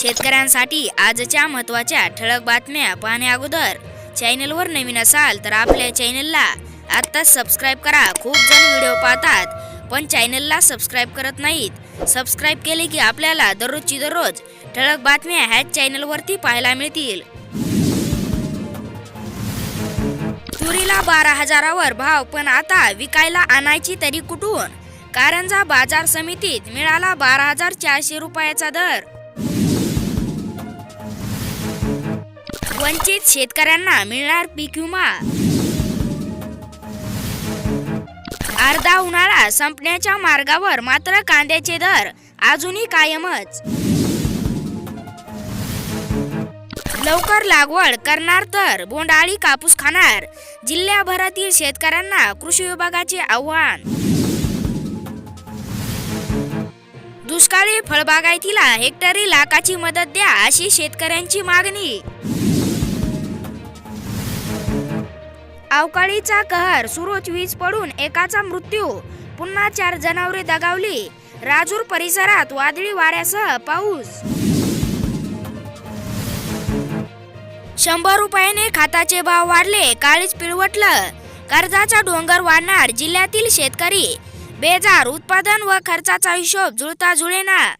शेतकऱ्यांसाठी आजच्या महत्त्वाच्या ठळक बातम्या पाहण्या अगोदर. चॅनलवर नवीन असाल तर आपल्या चॅनलला आत्ताच सबस्क्राईब करा. खूप जण व्हिडिओ पाहतात पण चॅनलला सबस्क्राईब करत नाहीत. सबस्क्राईब केले की आपल्याला दररोजची दररोज ठळक बातम्या ह्याच चॅनलवरती पाहायला मिळतील. तुरीला बारा हजारावर भाव पण आता विकायला आणायची तरी कुठून? कारंजा बाजार समितीत मिळाला बारा हजार चारशे रुपयाचा दर. वंचित शेतकऱ्यांना मिळणार पीक विमा. अर्धा उन्हाळा संपण्याच्या मार्गावर मात्र कांद्याचे दर अजूनही कायमच. लवकर लागवड करणार तर बोंडाळी कापूस खाणार जिल्ह्याभरातील शेतकऱ्यांना कृषी विभागाचे आव्हान. दुष्काळी फळबागायतीला हेक्टरी लाखाची मदत द्या अशी शेतकऱ्यांची मागणी. अवकाळीचा कहर सुरूच वीज पडून एकाचा मृत्यू. पुन्हा चार जनावरे दगावली. राजूर परिसरात वादळी वाऱ्यासह पाऊस. शंभर रुपयाने खाताचे भाव वाढले काळीच पिळवटलं. कर्जाचा डोंगर वाढणार जिल्ह्यातील शेतकरी. बेजार उत्पादन व खर्चाचा हिशोब जुळता जुळेना.